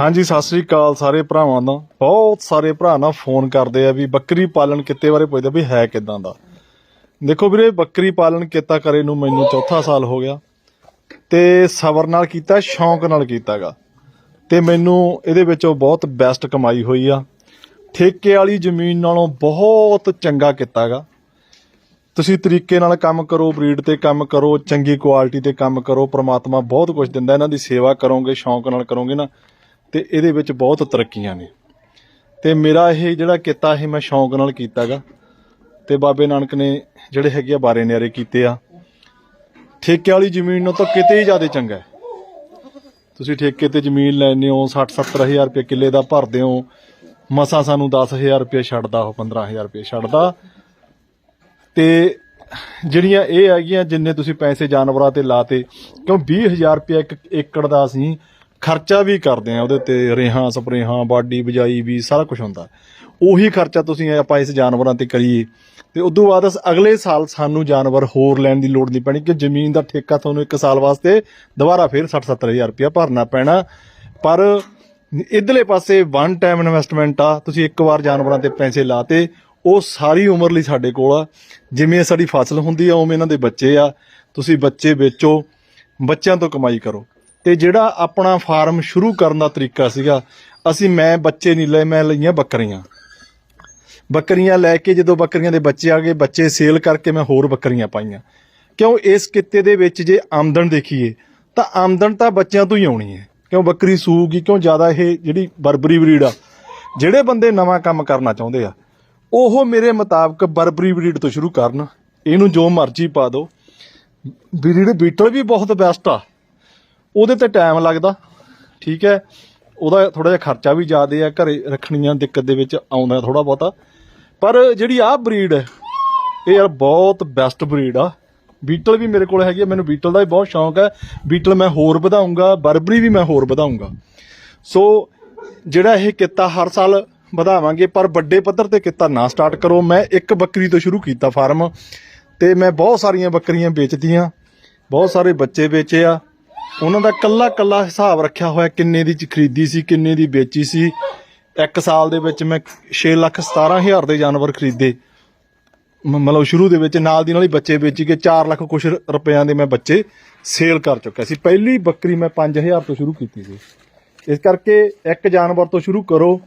ਹਾਂਜੀ, ਸਤਿ ਸ੍ਰੀ ਅਕਾਲ ਸਾਰੇ ਭਰਾਵਾਂ ਦਾ। ਬਹੁਤ ਸਾਰੇ ਭਰਾ ਨਾ ਫੋਨ ਕਰਦੇ ਆ ਵੀ ਬੱਕਰੀ ਪਾਲਣ ਕਿੱਤੇ ਬਾਰੇ ਪੁੱਛਦੇ ਵੀ ਹੈ ਕਿਦਾਂ ਦਾ। ਦੇਖੋ ਵੀਰੇ, ਬੱਕਰੀ ਪਾਲਣ ਕੀਤਾ ਕਰੇ ਨੂੰ ਮੈਨੂੰ ਚੌਥਾ ਸਾਲ ਹੋ ਗਿਆ ਤੇ ਸਬਰ ਨਾਲ ਕੀਤਾ, ਸ਼ੌਂਕ ਨਾਲ ਕੀਤਾਗਾ। ਤੇ ਮੈਨੂੰ ਇਹਦੇ ਵਿੱਚੋਂ ਬਹੁਤ ਬੈਸਟ ਕਮਾਈ ਹੋਈ ਆ। ਠੇਕੇ ਵਾਲੀ ਜ਼ਮੀਨ ਨਾਲੋਂ ਬਹੁਤ ਚੰਗਾ ਕੀਤਾਗਾ। ਤੁਸੀਂ ਤਰੀਕੇ ਨਾਲ ਕੰਮ ਕਰੋ, ਬਰੀਡ ਤੇ ਕੰਮ ਕਰੋ, ਚੰਗੀ ਕੁਆਲਿਟੀ ਤੇ ਕੰਮ ਕਰੋ, ਪ੍ਰਮਾਤਮਾ ਬਹੁਤ ਕੁਝ ਦਿੰਦਾ, ਇਹਨਾਂ ਦੀ ਸੇਵਾ ਕਰੋਗੇ, ਸ਼ੌਂਕ ਨਾਲ ਕਰੋਗੇ ਨਾ ਤੇ ਇਹਦੇ ਵਿੱਚ ਬਹੁਤ ਤਰੱਕੀਆਂ ਨੇ। ਤੇ ਮੇਰਾ ਇਹ ਜਿਹੜਾ ਕਿੱਤਾ ਇਹ ਮੈਂ ਸ਼ੌਂਕ ਨਾਲ ਕੀਤਾਗਾ। ਤੇ ਬਾਬੇ ਨਾਨਕ ਨੇ ਜਿਹੜੇ ਹੈਗੇ ਆ ਬਾਰੇ ਨਿਆਰੇ ਕੀਤੇ ਆ। ਠੇਕੇ ਵਾਲੀ ਜ਼ਮੀਨ ਨੂੰ ਤਾਂ ਕਿਤੇ ਹੀ ਜ਼ਿਆਦਾ ਚੰਗਾ ਹੈ। ਤੁਸੀਂ ਠੇਕੇ ਤੇ ਜ਼ਮੀਨ ਲੈਣੇ ਹੋ 60 70000 ਰੁਪਏ ਕਿੱਲੇ ਦਾ ਭਰਦੇ ਹੋ। ਮਸਾ ਸਾਨੂੰ 10000 ਰੁਪਏ ਛੱਡਦਾ, ਉਹ 15000 ਰੁਪਏ ਛੱਡਦਾ। ਤੇ ਜਿਹੜੀਆਂ ਇਹ ਹੈਗੀਆਂ, ਜਿੰਨੇ ਤੁਸੀਂ ਪੈਸੇ ਜਾਨਵਰਾਂ ਤੇ ਲਾਤੇ, ਕਿਉਂ 20000 ਰੁਪਏ ਇੱਕ ਏਕੜ ਦਾ ਅਸੀਂ ਖਰਚਾ ਵੀ ਕਰਦੇ ਆ ਉਹਦੇ ਤੇ, ਰੇਹਾਂ, ਸਪਰੇਹਾਂ, ਬਾਡੀ ਬਜਾਈ ਵੀ, ਸਾਰਾ ਕੁਝ ਹੁੰਦਾ। ਉਹੀ ਖਰਚਾ ਤੁਸੀਂ ਆਪਾਂ ਇਸ ਜਾਨਵਰਾਂ ਤੇ ਕਰੀਏ। ਤੇ ਉਦੋਂ ਬਾਅਦ ਅਗਲੇ ਸਾਲ ਸਾਨੂੰ ਜਾਨਵਰ ਹੋਰ ਲੈਣ ਦੀ ਲੋੜ ਨਹੀਂ ਪੈਣੀ ਕਿ ਜ਼ਮੀਨ ਦਾ ਠੇਕਾ ਤੁਹਾਨੂੰ ਇੱਕ ਸਾਲ ਵਾਸਤੇ ਦੁਬਾਰਾ ਫੇਰ 60 70000 ਰੁਪਇਆ ਭਰਨਾ ਪੈਣਾ। ਪਰ ਇਧਰਲੇ ਪਾਸੇ ਵਨ ਟਾਈਮ ਇਨਵੈਸਟਮੈਂਟ ਆ, ਤੁਸੀਂ ਇੱਕ ਵਾਰ ਜਾਨਵਰਾਂ ਤੇ ਪੈਸੇ ਲਾਤੇ, ਉਹ ਸਾਰੀ ਉਮਰ ਲਈ ਸਾਡੇ ਕੋਲ ਆ। ਜਿਵੇਂ ਸਾਡੀ ਫਸਲ ਹੁੰਦੀ ਆ, ਉਵੇਂ ਇਹਨਾਂ ਦੇ ਬੱਚੇ ਆ। ਤੁਸੀਂ ਬੱਚੇ ਵੇਚੋ, ਬੱਚਿਆਂ ਤੋਂ ਕਮਾਈ ਕਰੋ। ਤੇ ਜਿਹੜਾ ਆਪਣਾ ਫਾਰਮ ਸ਼ੁਰੂ ਕਰਨ ਦਾ ਤਰੀਕਾ ਸੀਗਾ, ਅਸੀਂ ਮੈਂ ਬੱਚੇ ਨਹੀਂ ਲਏ, ਮੈਂ ਲਈਆਂ ਬੱਕਰੀਆਂ। ਬੱਕਰੀਆਂ ਲੈ ਕੇ ਜਦੋਂ ਬੱਕਰੀਆਂ ਦੇ ਬੱਚੇ ਆ ਗਏ, ਬੱਚੇ ਸੇਲ ਕਰਕੇ ਮੈਂ ਹੋਰ ਬੱਕਰੀਆਂ ਪਾਈਆਂ। ਕਿਉਂ ਇਸ ਕਿੱਤੇ ਦੇ ਵਿੱਚ ਜੇ ਆਮਦਨ ਦੇਖੀਏ, ਤਾਂ ਆਮਦਨ ਤਾਂ ਬੱਚਿਆਂ ਤੋਂ ਹੀ ਆਉਣੀ ਹੈ। ਕਿਉਂ ਬੱਕਰੀ ਸੂਗੀ, ਕਿਉਂ ਜ਼ਿਆਦਾ ਇਹ ਜਿਹੜੀ ਬਰਬਰੀ ਬਰੀਡ ਆ, ਜਿਹੜੇ ਬੰਦੇ ਨਵਾਂ ਕੰਮ ਕਰਨਾ ਚਾਹੁੰਦੇ ਆ, ਉਹ ਮੇਰੇ ਮੁਤਾਬਕ ਬਰਬਰੀ ਬਰੀਡ ਤੋਂ ਸ਼ੁਰੂ ਕਰਨ। ਇਹਨੂੰ ਜੋ ਮਰਜ਼ੀ ਪਾ ਦਿਓ। ਬਰੀਡ ਬੀਟਲ ਵੀ ਬਹੁਤ ਬੈਸਟ ਆ। ਉਹਦੇ ਤੇ ਟਾਈਮ ਲੱਗਦਾ, ਠੀਕ ਹੈ। ਉਹਦਾ ਥੋੜਾ ਜਿਹਾ ਖਰਚਾ ਵੀ ਜ਼ਿਆਦਾ ਆ, ਘਰੇ ਰੱਖਣੀਆਂ ਦਿੱਕਤ ਦੇ ਵਿੱਚ ਆਉਂਦਾ ਥੋੜਾ ਬਹੁਤਾ। ਪਰ ਜਿਹੜੀ ਆਹ ਬਰੀਡ ਹੈ, ਇਹ ਯਾਰ ਬਹੁਤ ਬੈਸਟ ਬਰੀਡ ਆ। ਬੀਟਲ ਵੀ ਮੇਰੇ ਕੋਲ ਹੈਗੀ ਆ, ਮੈਨੂੰ ਬੀਟਲ ਦਾ ਵੀ ਬਹੁਤ ਸ਼ੌਂਕ ਹੈ। ਬੀਟਲ ਮੈਂ ਹੋਰ ਵਧਾਉਂਗਾ ਬਰਬਰੀ ਵੀ ਮੈਂ ਹੋਰ ਵਧਾਉਂਗਾ। ਸੋ ਜਿਹੜਾ ਇਹ ਕਿੱਤਾ ਹਰ ਸਾਲ ਵਧਾਵਾਂਗੇ, ਪਰ ਵੱਡੇ ਪੱਧਰ ਤੇ ਕਿੱਤਾ ਨਾ ਸਟਾਰਟ ਕਰੋ। ਮੈਂ ਇੱਕ ਬੱਕਰੀ ਤੋਂ ਸ਼ੁਰੂ ਕੀਤਾ ਫਾਰਮ ਤੇ ਮੈਂ ਬਹੁਤ ਸਾਰੀਆਂ ਬੱਕਰੀਆਂ ਵੇਚਤੀਆਂ। ਬਹੁਤ ਸਾਰੇ ਬੱਚੇ ਵੇਚੇ ਆ। ਉਹਨਾਂ ਦਾ ਕੱਲਾ ਕੱਲਾ ਹਿਸਾਬ ਰੱਖਿਆ ਹੋਇਆ ਕਿੰਨੇ ਦੀ ਖਰੀਦੀ ਸੀ, ਕਿੰਨੇ ਦੀ ਵੇਚੀ ਸੀ। ਇੱਕ ਸਾਲ ਦੇ ਵਿੱਚ ਮੈਂ 6 ਲੱਖ 17 ਹਜ਼ਾਰ ਦੇ ਜਾਨਵਰ ਖਰੀਦੇ। ਮਤਲਬ ਸ਼ੁਰੂ ਦੇ ਵਿੱਚ ਨਾਲ ਦੀ ਨਾਲ ਹੀ ਬੱਚੇ ਵੇਚ ਕੇ 4 ਲੱਖ ਕੁਛ ਰੁਪਿਆਂ ਦੇ ਮੈਂ ਬੱਚੇ ਸੇਲ ਕਰ ਚੁੱਕਿਆ ਸੀ। ਪਹਿਲੀ ਬੱਕਰੀ ਮੈਂ 5000 ਤੋਂ ਸ਼ੁਰੂ ਕੀਤੀ ਸੀ। ਇਸ ਕਰਕੇ ਇੱਕ ਜਾਨਵਰ ਤੋਂ ਸ਼ੁਰੂ ਕਰੋ,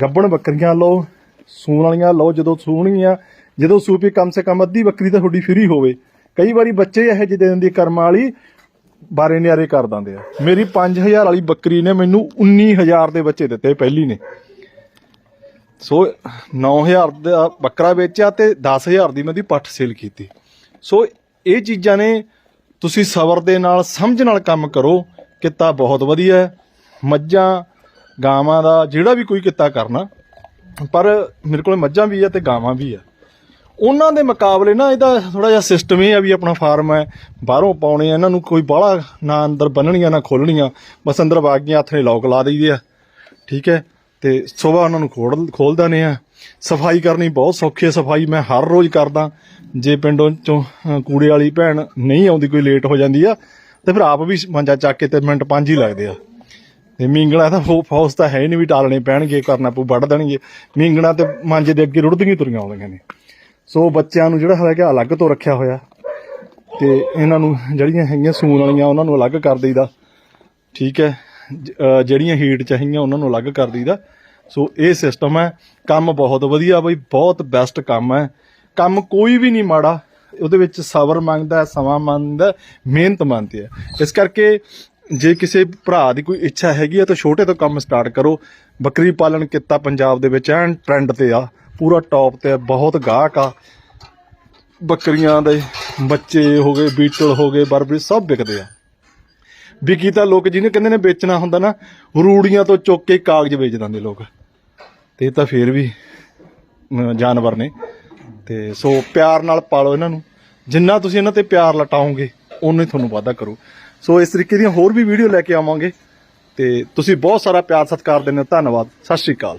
ਗੱਬਣ ਬੱਕਰੀਆਂ ਲਓ, ਸੂਣ ਵਾਲੀਆਂ ਲਓ, ਜਦੋਂ ਸੂਣਗੀਆਂ, ਜਦੋਂ ਸੂਪੀ ਕਮ ਸੇ ਕਮ ਅੱਧੀ ਬੱਕਰੀ ਤਾਂ ਤੁਹਾਡੀ ਫ੍ਰੀ ਹੋਵੇ। ਕਈ ਵਾਰੀ ਬੱਚੇ ਇਹੋ ਜਿਹੇ ਦੇ ਦਿੰਦੀ ਕਰਮਾਂ ਵਾਲੀ ਬਾਰੇ ਨਿਆਰੇ ਕਰ ਦਿੰਦੇ ਆ। ਮੇਰੀ 5000 ਵਾਲੀ ਬੱਕਰੀ ਨੇ ਮੈਨੂੰ 19000 ਦੇ ਬੱਚੇ ਦਿੱਤੇ ਪਹਿਲੀ ਨੇ। ਸੋ 9000 ਦਾ ਬੱਕਰਾ ਵੇਚਿਆ ਤੇ 10000 ਦੀ ਮੈਂ ਦੀ ਪੱਠ ਸੇਲ ਕੀਤੀ। ਸੋ ਇਹ ਚੀਜ਼ਾਂ ਨੇ ਤੁਸੀਂ ਸਬਰ ਦੇ ਨਾਲ, ਸਮਝ ਨਾਲ ਕੰਮ ਕਰੋ। ਕਿੱਤਾ ਬਹੁਤ ਵਧੀਆ ਹੈ। ਮੱਝਾਂ, ਗਾਵਾਂ ਦਾ ਜਿਹੜਾ ਵੀ ਕੋਈ ਕਿੱਤਾ ਕਰਨਾ, ਪਰ ਮੇਰੇ ਕੋਲ ਮੱਝਾਂ ਵੀ ਆ ਤੇ ਗਾਵਾਂ ਵੀ ਆ। ਉਹਨਾਂ ਦੇ ਮੁਕਾਬਲੇ ਨਾ ਇਹਦਾ ਥੋੜਾ ਜਿਹਾ ਸਿਸਟਮ ਇਹ ਆ ਵੀ ਆਪਣਾ ਫਾਰਮ ਹੈ, ਬਾਹਰੋਂ ਪਾਉਣੇ ਆ, ਇਹਨਾਂ ਨੂੰ ਕੋਈ ਬਾਹਲਾ ਨਾ ਅੰਦਰ ਬੰਨਣੀਆਂ, ਨਾ ਖੋਲਣੀਆਂ ਬਸ ਅੰਦਰ ਵਾਗ ਗਈਆਂ, ਹੱਥ ਨੇ ਲੋਕ ਲਾ ਦਈਦੇ ਆ, ਠੀਕ ਹੈ? ਤੇ ਸਵੇਰ ਉਹਨਾਂ ਨੂੰ ਖੋਲ ਖੋਲ ਦਿੰਦੇ ਆ। ਸਫ਼ਾਈ ਕਰਨੀ ਬਹੁਤ ਸੌਖੀ ਹੈ, ਸਫ਼ਾਈ ਮੈਂ ਹਰ ਰੋਜ਼ ਕਰਦਾ। ਜੇ ਪਿੰਡੋਂ ਚੋਂ ਕੂੜੇ ਵਾਲੀ ਭੈਣ ਨਹੀਂ ਆਉਂਦੀ, ਕੋਈ ਲੇਟ ਹੋ ਜਾਂਦੀ ਆ, ਤੇ ਫਿਰ ਆਪ ਵੀ ਮੰਜਾ ਚੱਕ ਕੇ ਤੇ ਮਿੰਟ ਪੰਜ ਹੀ ਲੱਗਦੇ ਆ। ਤੇ ਮੀਂਗਣਾ ਤਾਂ ਫੋ- ਫੌਸ ਤਾਂ ਹੈ ਨਹੀਂ ਵੀ ਟਾਲਣੇ ਪੈਣਗੇ, ਕਰਨਾ ਪਊ, ਵੱਢ ਦੇਣਗੇ। ਮੀਂਗਣਾ ਤੇ ਮਾਂਜੇ ਦੇ ਅੱਗੇ ਰੁੜਦੀਆਂ ਤੁਰੀਆਂ ਆਉਂਦੀਆਂ ਨੇ। ਸੋ ਬੱਚਿਆਂ ਨੂੰ ਜਿਹੜਾ ਹੈਗਾ ਅਲੱਗ ਤੋਂ ਰੱਖਿਆ ਹੋਇਆ ਤੇ ਇਹਨਾਂ ਨੂੰ ਜਿਹੜੀਆਂ ਹੈਗੀਆਂ ਸੂਣ ਵਾਲੀਆਂ ਉਹਨਾਂ ਨੂੰ ਅਲੱਗ ਕਰ ਦਈਦਾ। ਠੀਕ ਹੈ ਜਿਹੜੀਆਂ ਹੀਟ ਚਾਹੀਆਂ ਉਹਨਾਂ ਨੂੰ ਅਲੱਗ ਕਰ ਦਈਦਾ। ਸੋ ਇਹ ਸਿਸਟਮ ਹੈ, ਕੰਮ ਬਹੁਤ ਵਧੀਆ ਬਈ, ਬਹੁਤ ਬੈਸਟ ਕੰਮ ਹੈ। ਕੰਮ ਕੋਈ ਵੀ ਨਹੀਂ ਮਾੜਾ, ਉਹਦੇ ਵਿੱਚ ਸਬਰ ਮੰਗਦਾ, ਸਮਾਂ ਮੰਗਦਾ, ਮਿਹਨਤ ਮੰਗਦੀ ਹੈ। ਇਸ ਕਰਕੇ ਜੇ ਕਿਸੇ ਭਰਾ ਦੀ ਕੋਈ ਇੱਛਾ ਹੈਗੀ ਹੈ ਤਾਂ ਛੋਟੇ ਤੋਂ ਕੰਮ ਸਟਾਰਟ ਕਰੋ। ਬੱਕਰੀ ਪਾਲਣ ਕਿੱਤਾ ਪੰਜਾਬ ਦੇ ਵਿੱਚ ਐਨ ਟ੍ਰੈਂਡ ਤੇ ਆ। ਪੂਰਾ ਟੌਪ ਤੇ ਬਹੁਤ ਗਾਹਕ ਆ। ਬੱਕਰੀਆਂ ਦੇ ਬੱਚੇ ਹੋ ਗਏ, ਬੀਟਲ ਹੋ ਗਏ, ਬਰਬਰੀ ਸਭ ਵਿਕਦੇ ਆ। ਵਿਕੀ ਤਾਂ ਲੋਕ ਜਿਹਨੇ ਕਹਿੰਦੇ ਨੇ ਵੇਚਣਾ ਹੁੰਦਾ ਨਾ, ਰੂੜੀਆਂ ਤੋਂ ਚੁੱਕ ਕੇ ਕਾਗਜ਼ ਵੇਚ ਦਿੰਦੇ ਲੋਕ। ਤੇ ਇਹ ਤਾਂ ਫੇਰ ਵੀ ਜਾਨਵਰ ਨੇ। ਤੇ ਸੋ ਪਿਆਰ ਨਾਲ ਪਾਲੋ ਇਹਨਾਂ ਨੂੰ। ਜਿੰਨਾ ਤੁਸੀਂ ਇਹਨਾਂ ਤੇ ਪਿਆਰ ਲਟਾਓਗੇ ਉਨਾ ਹੀ ਤੁਹਾਨੂੰ ਵਾਅਦਾ ਕਰੋ। ਸੋ ਇਸ ਤਰੀਕੇ ਦੀਆਂ ਹੋਰ ਵੀ ਵੀਡੀਓ ਲੈ ਕੇ ਆਵਾਂਗੇ। ਤੇ ਤੁਸੀਂ ਬਹੁਤ ਸਾਰਾ ਪਿਆਰ ਸਤਿਕਾਰ ਦਿੰਦੇ ਹੋ। ਧੰਨਵਾਦ। ਸਤਿ ਸ਼੍ਰੀ ਅਕਾਲ।